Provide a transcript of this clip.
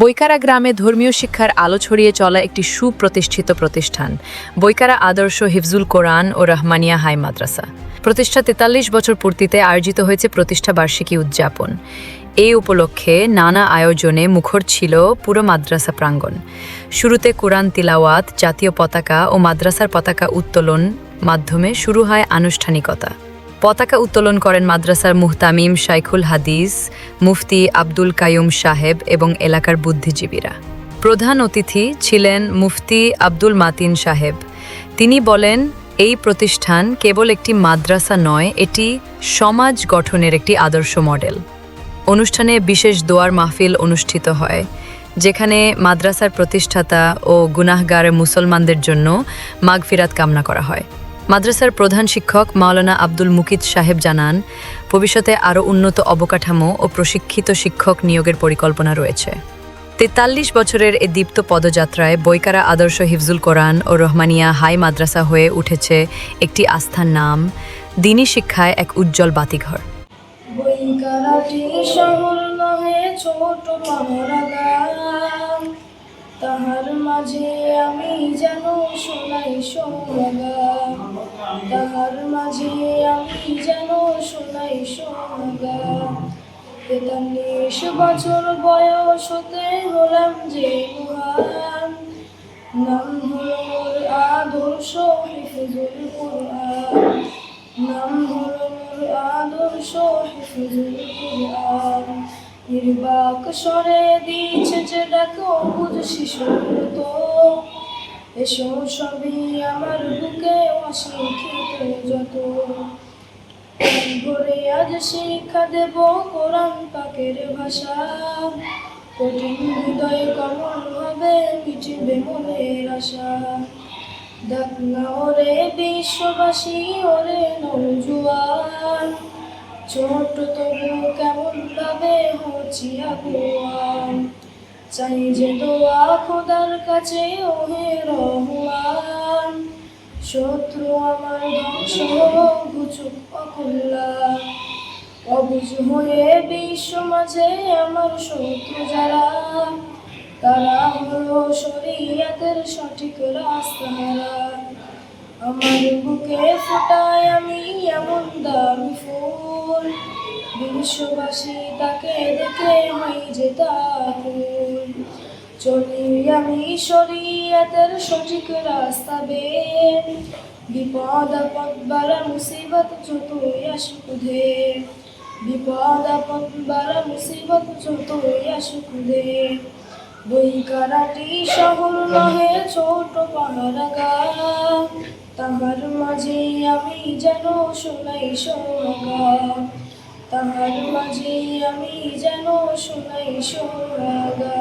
বৈকারা গ্রামে ধর্মীয় শিক্ষার আলো ছড়িয়ে চলা একটি সুপ্রতিষ্ঠিত প্রতিষ্ঠান। বৈকারা আদর্শ হিফজুল কোরআন ও রহমানিয়া হাই মাদ্রাসা। প্রতিষ্ঠা তেতাল্লিশ বছর পূর্তিতে আয়োজিত হয়েছে প্রতিষ্ঠা বার্ষিকী উদযাপন। এই উপলক্ষে নানা আয়োজনে মুখর ছিল পুরো মাদ্রাসা প্রাঙ্গণ। শুরুতে কোরআন তিলাওয়াত, জাতীয় পতাকা ও মাদ্রাসার পতাকা উত্তোলন মাধ্যমে শুরু হয় আনুষ্ঠানিকতা। পতাকা উত্তোলন করেন মাদ্রাসার মুহতামিম শাইখুল হাদিস, মুফতি আব্দুল কায়ুম সাহেব এবং এলাকার বুদ্ধিজীবীরা। প্রধান অতিথি ছিলেন মুফতি আব্দুল মাতিন সাহেব। তিনি বলেন, এই প্রতিষ্ঠান কেবল একটি মাদ্রাসা নয়, এটি সমাজ গঠনের একটি আদর্শ মডেল। অনুষ্ঠানে বিশেষ দোয়ার মাহফিল অনুষ্ঠিত হয়, যেখানে মাদ্রাসার প্রতিষ্ঠাতা ও গুনাহগার মুসলমানদের জন্য মাগফিরাত কামনা করা হয়। মাদ্রাসার প্রধান শিক্ষক মাওলানা আব্দুল মুকিত সাহেব জানান, ভবিষ্যতে আরও উন্নত অবকাঠামো ও প্রশিক্ষিত শিক্ষক নিয়োগের পরিকল্পনা রয়েছে। তেতাল্লিশ বছরের এ দীপ্ত পদযাত্রায় বৈকারা আদর্শ হিফজুল কোরআন ও রহমানিয়া হাই মাদ্রাসা হয়ে উঠেছে একটি আস্থার নাম, দিনী শিক্ষায় এক উজ্জ্বল বাতিঘর। তাহার মাঝে আমি যেন শোনাই সোনাগান তাহার মাঝে আমি যেন শোনাই সোনাগান তেতাল্লিশ বছর বয়স হতে হলাম যে মহান। নাম হলো আদর্শ হিফজুল কোরআন। নাম হলো আদর্শ হিফজুল কোরআন। নির্বাক স্বরে দিচ্ছে যে ডাকো বুঝ শিশুর তো এসো সবই আমার বুকে অশিক্ষিত যত। ভরে আজ শিক্ষা দেব কোরআন পাকের ভাষা। কঠিন হৃদয় কমল হবে, মিটবে মনের আশা। দেখ না ওরে বিশ্ববাসী, ওরে নৌজুয়ান ছোট তবু কেমন ভাবে হচ্ছি আগুয়ান। চাই যে দোয়া খোদার কাছে ওহে রহমান। শত্রু আমার ধ্বংস গুচুক অকল্যাণ অবুঝ হয়ে বিশ্ব মাঝে আমার শত্রু যারা, তারা হলো শরীয়তের সঠিক রাস্তাহারা আমার বুকে ফোটায় আমি এমন দামি ফুল। বিশ্ববাসী তাকে দেখে হই যে চলি আমি শরীয়তের সঠিক রাস্তা বে বিপদ, আপদ বারা মুসিবত যতই আসুক দে বিপদ, আপদ বারা মুসিবত যতই আসুক দে বই কারাটি শহর নহে ছোট পাহাড় গা, তাহার মাঝে আমি যেন শোনাই সোনাগা তাহার মাঝে আমি যেন শোনাই সোনাগা